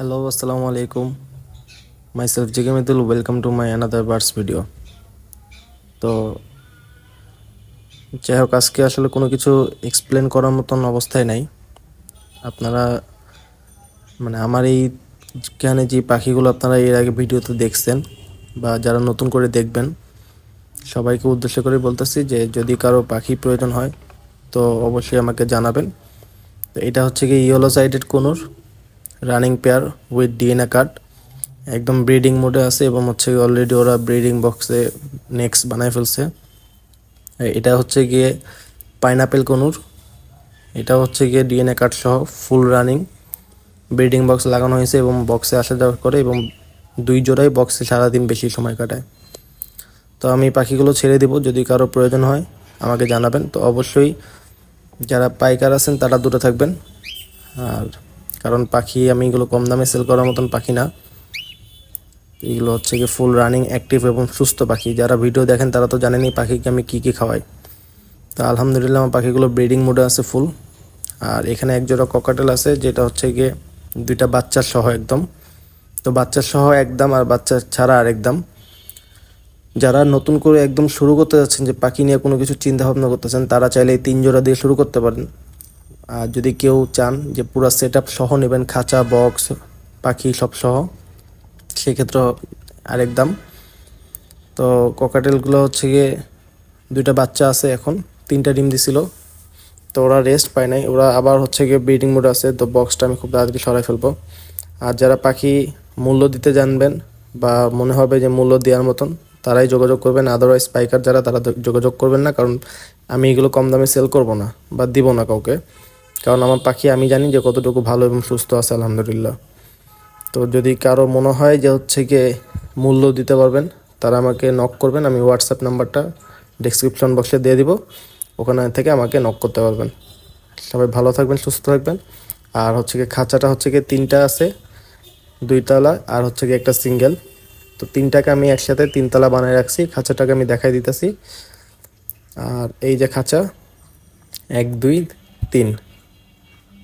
Hello, Assalamu alaikum. Myself JK Mithil. Welcome to my another birds video. তো যাই হোক আজকে আসলে কোনো কিছু এক্সপ্লেন করার মতন অবস্থায় নাই আপনারা মানে আমার এই এখানে যে পাখিগুলো আপনারা এর আগে ভিডিওতে দেখছেন বা যারা নতুন করে দেখবেন সবাইকে উদ্দেশ্য করে বলতেছি যে যদি কারও পাখি প্রয়োজন হয় তো অবশ্যই আমাকে জানাবেন তো এটা হচ্ছে কি yellow sided conure running pair with DNA card একদম ব্রিডিং মোডে আছে এবং হচ্ছে অলরেডি ওরা ব্রিডিং বক্সে নেক্সট বানায় ফেলছে। এটা হচ্ছে গিয়ে পাইনাপেল কনুর। এটা হচ্ছে গিয়ে ডিএনএ কার্ড সহ ফুল রানিং ব্রিডিং বক্স লাগানো হয়েছে এবং বক্সে আসা যাওয়া করে এবং দুই জোড়াই বক্সে সারাদিন বেশি সময় কাটায়। তো আমি পাখিগুলো ছেড়ে দিব, যদি কারও প্রয়োজন হয়, আমাকে জানাবেন। তো অবশ্যই যারা পাইকার আছেন, তারা দূরে থাকবেন। আর কারণ পাখি আমি এগুলো কম দামে সেল করার মতন পাখি না। এগুলো হচ্ছে কি ফুল রানিং অ্যাক্টিভ এবং সুস্থ পাখি। যারা ভিডিও দেখেন তারা তো জানেনই পাখিকে আমি কী কী খাওয়াই। তো আলহামদুলিল্লাহ আমার পাখিগুলো ব্রিডিং মোডে আছে ফুল আর এখানে এক জোড়া ককাটেল আছে, যেটা হচ্ছে গিয়ে দুইটা বাচ্চার সহ একদম। তো বাচ্চার সহ একদম আর বাচ্চা ছাড়া আর একদম। যারা নতুন করে একদম শুরু করতে যাচ্ছেন, যে পাখি নিয়ে কোনো কিছু চিন্তা ভাবনা করতেছেন, তারা চাইলে এই তিন জোড়া দিয়ে শুরু করতে পারেন। যদি কেউ চান যে পুরো সেট আপ সহ নেবেন, খাঁচা বক্স পাখি সব সহ সেক্ষেত্রে আরেক দাম। তো ককাটেলগুলো হচ্ছে গিয়ে দুইটা বাচ্চা আছে এখন, তিনটা ডিম দিছিল। তো ওরা রেস্ট পায় নাই, ওরা আবার হচ্ছে গিয়ে ব্রিডিং মোড আছে, তো বক্সটা আমি খুব তাড়াতাড়ি সরাই ফেলব। আর যারা পাখি মূল্য দিতে জানবেন বা মনে হবে যে মূল্য দেওয়ার মতন, তারাই যোগাযোগ করবেন। আদারওয়াইজ পাইকার যারা, তারা যোগাযোগ করবেন না, কারণ আমি এগুলো কম দামে সেল করব না বা দিব না কাউকে। কারণ আমার পাখি, আমি জানি যে কতটুকু ভালো এবং সুস্থ আছে, আলহামদুলিল্লাহ। তো যদি কারও মনে হয় যে হচ্ছে গিয়ে মূল্য দিতে পারবেন, তারা আমাকে নক করবেন, আমি হোয়াটসঅ্যাপ নাম্বারটা ডিসক্রিপশন বক্সে দিয়ে দিব। ওখানে থেকে আমাকে নক করতে পারবেন। সবাই ভালো থাকবেন, সুস্থ থাকবেন। আর হচ্ছে গিয়ে খাঁচাটা হচ্ছে গিয়ে তিনটা আছে, দুইতলা, আর হচ্ছে গিয়ে একটা সিঙ্গেল তো তিনটাকে আমি একসাথে তিনতলা বানিয়ে রাখছি, খাঁচাটাকে আমি দেখাই দিতেছি। আর এই যে খাঁচা, এক, দুই, তিন।